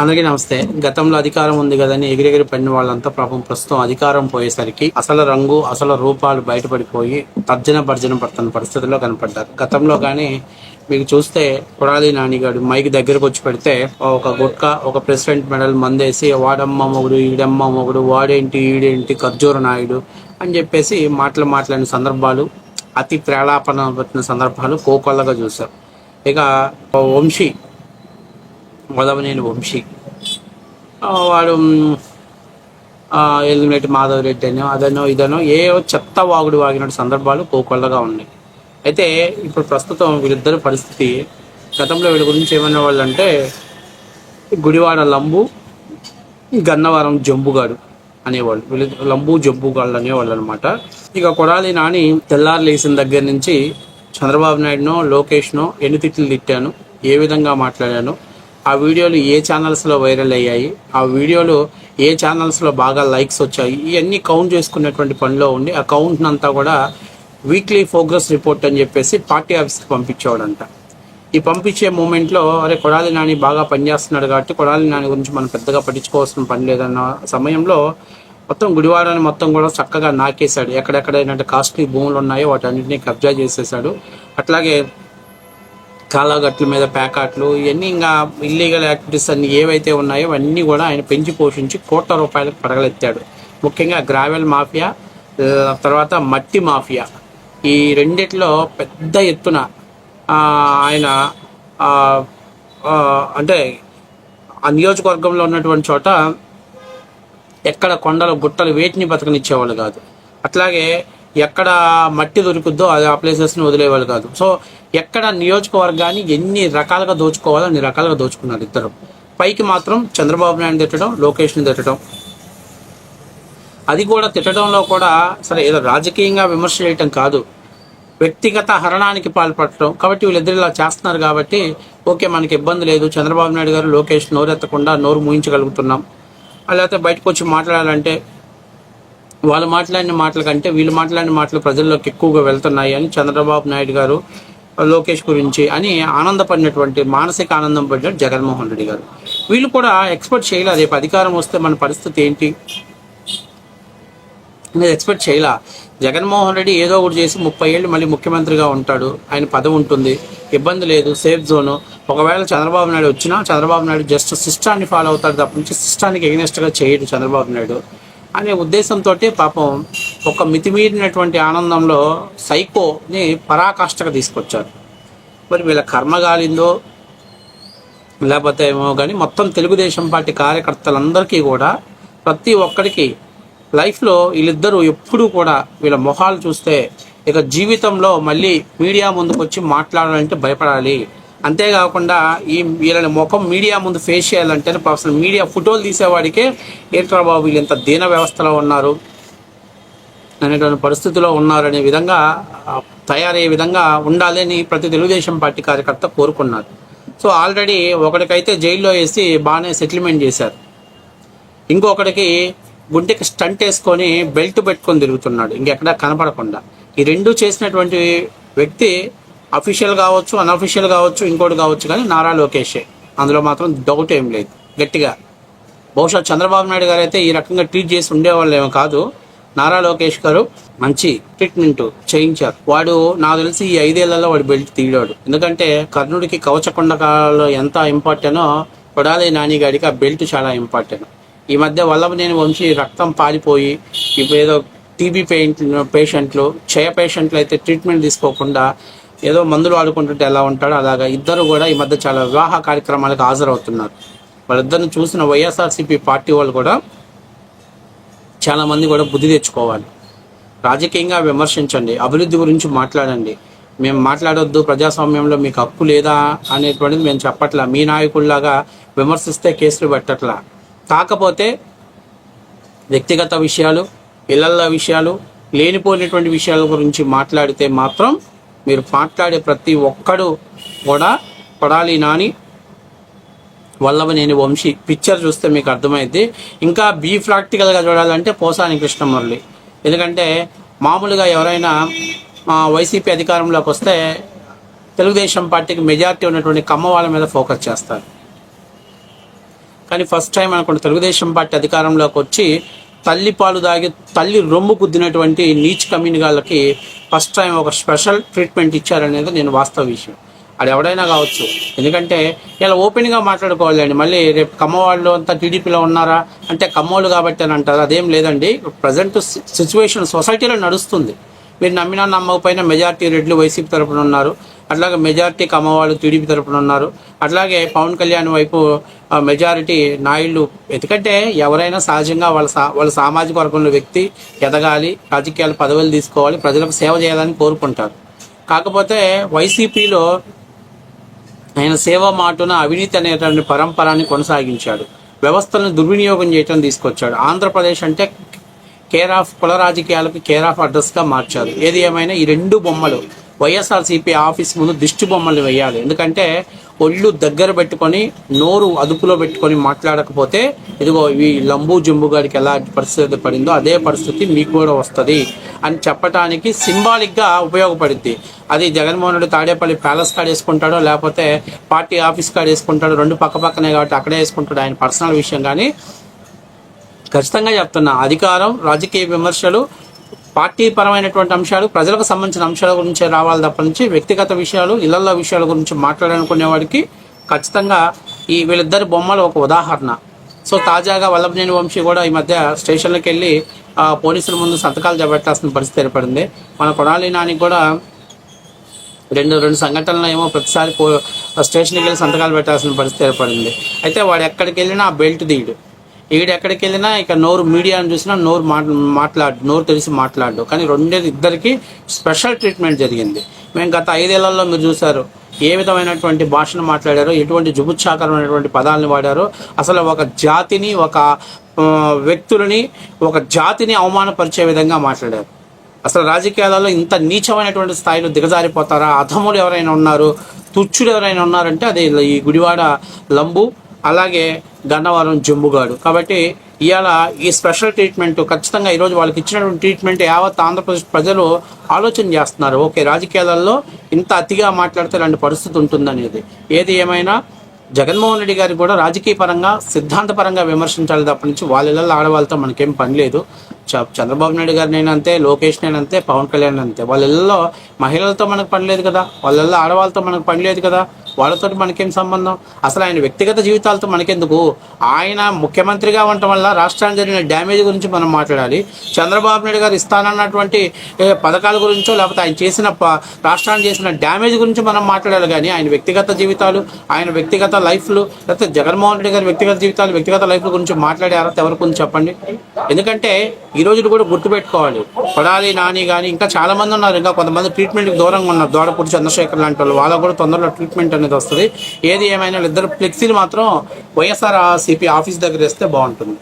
అందరికీ నమస్తే. గతంలో అధికారం ఉంది కదని ఎగిరెగిరి పడిన వాళ్ళంతా పాపం ప్రస్తుతం అధికారం పోయేసరికి అసలు రంగు అసలు రూపాలు బయటపడిపోయి తర్జన భర్జన పడుతున్న పరిస్థితుల్లో కనపడ్డారు. గతంలో కానీ మీకు చూస్తే కొడాలి నానిగాడు మైక్ దగ్గరకు వచ్చి పెడితే ఒక గుట్కా ఒక ప్రెసిడెంట్ మెడల్ మందేసి వాడమ్మ మొగుడు ఈడమ్మ మొగుడు వాడేంటి ఈడేంటి ఖర్జూర నాయుడు అని చెప్పేసి మాటలు మాట్లాడిన సందర్భాలు అతి ప్రేలాపన పెట్టిన సందర్భాలు కోకొల్లగా చూశారు. ఇక వంశీ మొదవనేని వంశీ. వాడు మ్, ఆ, మాధవ్ రెడ్డి అనో అదనో ఇదనో ఏ చెత్త వాగుడు వాగిన సందర్భాలు కోకొల్లగా ఉన్నాయి. అయితే ఇప్పుడు ప్రస్తుతం వీళ్ళిద్దరి పరిస్థితి గతంలో వీళ్ళ గురించి ఏమనే వాళ్ళు అంటే గుడివాడ లంబు గన్నవరం జంబుగాడు అనేవాళ్ళు. వీళ్ళు లంబు జంబుగాళ్ళు అనేవాళ్ళు అనమాట ఇక కొడాలి నాని తెల్లారు లేచిన దగ్గర నుంచి చంద్రబాబు నాయుడునో లోకేష్నో ఎన్ని తిట్లు తిట్టాను ఏ విధంగా మాట్లాడాను ఆ వీడియోలు ఏ ఛానల్స్లో వైరల్ అయ్యాయి ఆ వీడియోలు ఏ ఛానల్స్లో బాగా లైక్స్ వచ్చాయి ఇవన్నీ కౌంట్ చేసుకునేటువంటి పనిలో ఉండి ఆ కౌంట్ని అంతా కూడా వీక్లీ ప్రోగ్రెస్ రిపోర్ట్ అని చెప్పేసి పార్టీ ఆఫీస్కి పంపించేవాడంట. ఈ పంపించే మూమెంట్లో అరే కొడాలి నాని బాగా పనిచేస్తున్నాడు కాబట్టి కొడాలి నాని గురించి మనం పెద్దగా పట్టించుకోవాల్సిన పని లేదన్న సమయంలో మొత్తం గుడివారాన్ని మొత్తం కూడా చక్కగా నాకేశాడు. ఎక్కడెక్కడ ఏంటంటే కాస్ట్లీ భూములు ఉన్నాయో వాటన్నింటినీ కబ్జా చేసేసాడు అట్లాగే కాలాగట్ల మీద ప్యాకాట్లు ఇవన్నీ ఇంకా ఇల్లీగల్ యాక్టివిటీస్ అన్ని ఏవైతే ఉన్నాయో అవన్నీ కూడా ఆయన పెంచి పోషించి కోట్ల రూపాయలకు పడగలెత్తాడు. ముఖ్యంగా గ్రావెల్ మాఫియా తర్వాత మట్టి మాఫియా. ఈ రెండిట్లో పెద్ద ఎత్తున ఆయన అంటే ఆ నియోజకవర్గంలో ఉన్నటువంటి చోట ఎక్కడ కొండలు గుట్టలు వేటిని బతకనిచ్చేవాళ్ళు కాదు. అట్లాగే ఎక్కడ మట్టి దొరుకుద్దో అది ఆ ప్లేసెస్ని వదిలేవాళ్ళు కాదు. సో ఎక్కడ నియోజకవర్గాన్ని ఎన్ని రకాలుగా దోచుకోవాలో అన్ని రకాలుగా దోచుకున్నారు ఇద్దరు. పైకి మాత్రం చంద్రబాబు నాయుడు తిట్టడం లోకేష్ని తిట్టడం. అది కూడా తిట్టడంలో కూడా సరే ఏదో రాజకీయంగా విమర్శ చేయటం కాదు. వ్యక్తిగత హరణానికి పాల్పడటం. కాబట్టి వీళ్ళిద్దరు ఇలా చేస్తున్నారు కాబట్టి ఓకే మనకి ఇబ్బంది లేదు. చంద్రబాబు నాయుడు గారు లోకేష్ నోరెత్తకుండా నోరు మూయించగలుగుతున్నాం. లేకపోతే బయటకు వచ్చి మాట్లాడాలంటే వాళ్ళు మాట్లాడిన మాటల కంటే వీళ్ళు మాట్లాడిన మాటలు ప్రజల్లోకి ఎక్కువగా వెళ్తున్నాయి అని చంద్రబాబు నాయుడు గారు లోకేష్ గురించి అని ఆనందపడినటువంటి మానసిక ఆనందం పడ్డాడు జగన్మోహన్ రెడ్డి గారు. వీళ్ళు కూడా ఎక్స్పెక్ట్ చేయలేదు రేపు అధికారం వస్తే మన పరిస్థితి ఏంటి? నేను ఎక్స్పెక్ట్ చేయలా? జగన్మోహన్ రెడ్డి ఏదో ఒకటి చేసి ముప్పై ఏళ్ళు మళ్ళీ ముఖ్యమంత్రిగా ఉంటాడు. ఆయన పదవి ఉంటుంది. ఇబ్బంది లేదు. Safe zone. ఒకవేళ చంద్రబాబు నాయుడు వచ్చినా చంద్రబాబు నాయుడు జస్ట్ సిస్టాన్ని ఫాలో అవుతాడు తప్ప నుంచి సిస్టానికి ఎగ్నెస్ట్గా చేయడు చంద్రబాబు నాయుడు. అనే ఉద్దేశంతో పాపం ఒక మితిమీరినటువంటి ఆనందంలో సైకోని పరాకాష్ఠగా తీసుకొచ్చారు. మరి వీళ్ళ కర్మ గాలిందో లేకపోతే ఏమో కానీ మొత్తం తెలుగుదేశం పార్టీ కార్యకర్తలందరికీ కూడా ప్రతి ఒక్కరికి లైఫ్లో వీళ్ళిద్దరూ ఎప్పుడూ కూడా వీళ్ళ మొహాలు చూస్తే ఇక జీవితంలో మళ్ళీ మీడియా ముందుకు వచ్చి మాట్లాడాలంటే భయపడాలి. అంతేకాకుండా ఈ వీళ్ళని ముఖం మీడియా ముందు ఫేస్ చేయాలంటే అసలు మీడియా ఫోటోలు తీసేవాడికే ఏంట్రా బాబు వీళ్ళు ఇంత దీన వ్యవస్థలో ఉన్నారు? అనేటువంటి పరిస్థితిలో ఉన్నారనే విధంగా తయారయ్యే విధంగా ఉండాలని ప్రతి తెలుగుదేశం పార్టీ కార్యకర్త కోరుకున్నారు. సో ఆల్రెడీ ఒకడికైతే జైల్లో వేసి బాగానే సెటిల్మెంట్ చేశారు. ఇంకొకటికి గుండెకి స్టంట్ వేసుకొని బెల్ట్ పెట్టుకొని తిరుగుతున్నాడు. ఇంకెక్కడా కనపడకుండా. ఈ రెండు చేసినటువంటి వ్యక్తి అఫీషియల్ కావచ్చు అన్అఫీషియల్ కావచ్చు ఇంకోటి కావచ్చు కానీ నారా లోకేషే. అందులో మాత్రం డౌట్ ఏం లేదు. గట్టిగా. బహుశా చంద్రబాబు నాయుడు గారు అయితే ఈ రకంగా ట్రీట్ చేసి ఉండేవాళ్ళు ఏమో కాదు. నారా లోకేష్ గారు మంచి ట్రీట్మెంట్ చేయించారు. వాడు నాకు తెలిసి ఈ ఐదేళ్ళలో వాడు బెల్ట్ తీయడాడు ఎందుకంటే కర్ణుడికి కవచకొండకాలలో ఎంత ఇంపార్టెనో కొడాలి నాని గారికి ఆ బెల్ట్ చాలా ఇంపార్టెంట్ ఈ మధ్య వల్లభనేని వంశీ రక్తం పారిపోయి ఇప్పుడు ఏదో టీబీ పేషెంట్లు క్షయ పేషెంట్లు అయితే ట్రీట్మెంట్ తీసుకోకుండా ఏదో మందులు ఆడుకుంటుంటే ఎలా ఉంటాడో అలాగా ఇద్దరు కూడా ఈ మధ్య చాలా వివాహ కార్యక్రమాలకు హాజరవుతున్నారు. వాళ్ళిద్దరిని చూసిన వైఎస్ఆర్సీపీ పార్టీ వాళ్ళు కూడా చాలామంది కూడా బుద్ధి తెచ్చుకోవాలి. రాజకీయంగా విమర్శించండి అభివృద్ధి గురించి మాట్లాడండి. మేము మాట్లాడొద్దు ప్రజాస్వామ్యంలో మీకు హక్కు లేదా అనేటువంటిది మేము చెప్పట్లా. మీ నాయకుల్లాగా విమర్శిస్తే కేసులు పెట్టట్లా. కాకపోతే వ్యక్తిగత విషయాలు ఇళ్ళల విషయాలు లేనిపోయినటువంటి విషయాల గురించి మాట్లాడితే మాత్రం మీరు మాట్లాడే ప్రతి ఒక్కడు కూడా కొడాలి నాని. వల్లభనేని వంశీ. పిక్చర్ చూస్తే మీకు అర్థమైంది ఇంకా బీ ప్రాక్టికల్గా చూడాలంటే పోసాని కృష్ణమురళి. ఎందుకంటే మామూలుగా ఎవరైనా వైసీపీ అధికారంలోకి వస్తే తెలుగుదేశం పార్టీకి మెజార్టీ ఉన్నటువంటి కమ్మ వాళ్ళ మీద ఫోకస్ చేస్తారు. కానీ ఫస్ట్ టైం అనుకుంటే తెలుగుదేశం పార్టీ అధికారంలోకి వచ్చి తల్లి పాలు తాగి తల్లి రొమ్ము గుద్దినటువంటి నీచ్ కమ్యూనిగాళ్ళకి ఫస్ట్ టైం ఒక స్పెషల్ ట్రీట్మెంట్ ఇచ్చారనేది నేను వాస్తవ విషయం. అది ఎవడైనా కావచ్చు. ఎందుకంటే ఇలా ఓపెన్గా మాట్లాడుకోవాలండి. మళ్ళీ రేపు కమ్మవాళ్ళు అంతా టీడీపీలో ఉన్నారా? అంటే కమ్మోళ్ళు కాబట్టి అని అంటారు. అదేం లేదండి. ప్రజెంట్ సిచ్యువేషన్ సొసైటీలో నడుస్తుంది. మీరు నమ్మినా నమ్మకపోయినా మెజార్టీ రెడ్లు వైసీపీ తరపున ఉన్నారు. అట్లాగే మెజారిటీ కమ్మవాళ్ళు టీడీపీ తరపున ఉన్నారు. అట్లాగే పవన్ కళ్యాణ్ వైపు ఆ, మెజారిటీ నాయుళ్ళు ఎందుకంటే ఎవరైనా సహజంగా వాళ్ళ సా వాళ్ళ సామాజిక వర్గంలో వ్యక్తి ఎదగాలి రాజకీయాలు పదవులు తీసుకోవాలి ప్రజలకు సేవ చేయాలని కోరుకుంటారు. కాకపోతే వైసీపీలో ఆయన సేవ మాటున అవినీతి అనేటువంటి పరంపరాన్ని కొనసాగించాడు. వ్యవస్థలను దుర్వినియోగం చేయటం తీసుకొచ్చాడు. ఆంధ్రప్రదేశ్ అంటే కేర్ ఆఫ్ కుల రాజకీయాలకు కేర్ ఆఫ్ అడ్రస్గా మార్చారు. ఏది ఏమైనా ఈ రెండు బొమ్మలు వైఎస్ఆర్సీపీ ఆఫీస్ ముందు దిష్టి బొమ్మలు వేయాలి. ఎందుకంటే ఒళ్ళు దగ్గర పెట్టుకొని నోరు అదుపులో పెట్టుకొని మాట్లాడకపోతే ఇదిగో ఈ లంబు జంబు గారికి ఎలాంటి పరిస్థితి పడిందో అదే పరిస్థితి మీకు కూడా వస్తుంది అని చెప్పడానికి సింబాలిక్గా ఉపయోగపడుద్ది. అది జగన్మోహన్ రెడ్డి తాడేపల్లి ప్యాలెస్ కాడ వేసుకుంటాడో లేకపోతే పార్టీ ఆఫీస్ కాడ వేసుకుంటాడో రెండు పక్క పక్కనే కాబట్టి అక్కడే వేసుకుంటాడు ఆయన పర్సనల్ విషయం కానీ ఖచ్చితంగా చెప్తున్నా అధికారం రాజకీయ విమర్శలు పార్టీ పరమైనటువంటి అంశాలు ప్రజలకు సంబంధించిన అంశాల గురించి రావాలి తప్ప నుంచి వ్యక్తిగత విషయాలు ఇళ్ళలో విషయాల గురించి మాట్లాడాలనుకునే వాడికి ఖచ్చితంగా ఈ వీళ్ళిద్దరి బొమ్మలు ఒక ఉదాహరణ. సో తాజాగా వల్లభనేని వంశీ కూడా ఈ మధ్య స్టేషన్లకు వెళ్ళి ఆ, పోలీసుల ముందు సంతకాలు చేపట్టాల్సిన పరిస్థితి ఏర్పడింది. మన కొడాలి నానికి కూడా రెండు రెండు సంఘటనలు ఏమో ప్రతిసారి పో స్టేషన్కి వెళ్ళి సంతకాలు పెట్టాల్సిన పరిస్థితి ఏర్పడింది. అయితే వాడు ఎక్కడికి వెళ్ళినా ఆ బెల్ట్ తీయడు ఈడు ఎక్కడికి వెళ్ళినా ఇక నోరు మీడియాను చూసినా నోరు మాట్లాడు నోరు తెలిసి మాట్లాడు కానీ రెండే ఇద్దరికి స్పెషల్ ట్రీట్మెంట్ జరిగింది. మేము గత ఐదేళ్ళలో మీరు చూసారు ఏ విధమైనటువంటి భాషను మాట్లాడారో ఎటువంటి జుబుత్సాకరమైనటువంటి పదాలను వాడారో అసలు ఒక జాతిని ఒక వ్యక్తులని ఒక జాతిని అవమానపరిచే విధంగా మాట్లాడారు. అసలు రాజకీయాలలో ఇంత నీచమైనటువంటి స్థాయిలో దిగజారిపోతారా? అధములు ఎవరైనా ఉన్నారు? తుచ్చులు ఎవరైనా ఉన్నారంటే అది ఈ గుడివాడ లంబు అలాగే గన్నవరం జంబుగాడు కాబట్టి ఇవాళ ఈ స్పెషల్ ట్రీట్మెంట్ ఖచ్చితంగా ఈరోజు వాళ్ళకి ఇచ్చినటువంటి ట్రీట్మెంట్ యావత్ ఆంధ్రప్రదేశ్ ప్రజలు ఆలోచన చేస్తున్నారు. ఓకే రాజకీయాలలో ఇంత అతిగా మాట్లాడితే ఇలాంటి పరిస్థితి ఉంటుందనేది. ఏది ఏమైనా జగన్మోహన్ రెడ్డి గారు కూడా రాజకీయ పరంగా సిద్ధాంతపరంగా విమర్శించాలి తప్ప నుంచి వాళ్ళ ఆడవాళ్ళతో మనకేం పని లేదు. చంద్రబాబు నాయుడు గారు లోకేష్ నేనంతే పవన్ కళ్యాణ్ అంతే. వాళ్ళ ఇళ్ళలో మహిళలతో మనకు పని లేదు కదా. వాళ్ళ ఆడవాళ్ళతో మనకు పని లేదు కదా. వాళ్ళతో మనకేం సంబంధం? అసలు ఆయన వ్యక్తిగత జీవితాలతో మనకెందుకు? ఆయన ముఖ్యమంత్రిగా ఉండటం వల్ల రాష్ట్రానికి జరిగిన డ్యామేజ్ గురించి మనం మాట్లాడాలి. చంద్రబాబు నాయుడు గారు ఇస్తానన్నటువంటి పథకాల గురించో లేకపోతే ఆయన చేసిన ప- రాష్ట్రానికి చేసిన డ్యామేజ్ గురించి మనం మాట్లాడాలి కానీ ఆయన వ్యక్తిగత జీవితాలు ఆయన వ్యక్తిగత లైఫ్లు లేకపోతే జగన్మోహన్ రెడ్డి గారి వ్యక్తిగత జీవితాలు వ్యక్తిగత లైఫ్ల గురించి మాట్లాడే అర్హత ఎవరికి ఉంది చెప్పండి. ఎందుకంటే ఈ రోజు కూడా గుర్తుపెట్టుకోవాలి. కొడాలి నాని కానీ ఇంకా చాలామంది ఉన్నారు. ఇంకా కొంతమంది ట్రీట్మెంట్కి దూరంగా ఉన్నారు. దోడపూడి చంద్రశేఖర్ లాంటి వాళ్ళు. వాళ్ళకు కూడా తొందరలో ట్రీట్మెంట్ అనేది వస్తుంది. ఏది ఏమైనా ఇద్దరు ఫ్లెక్సీలు మాత్రం వైఎస్ఆర్ సిపి ఆఫీస్ దగ్గర వేస్తే బాగుంటుంది.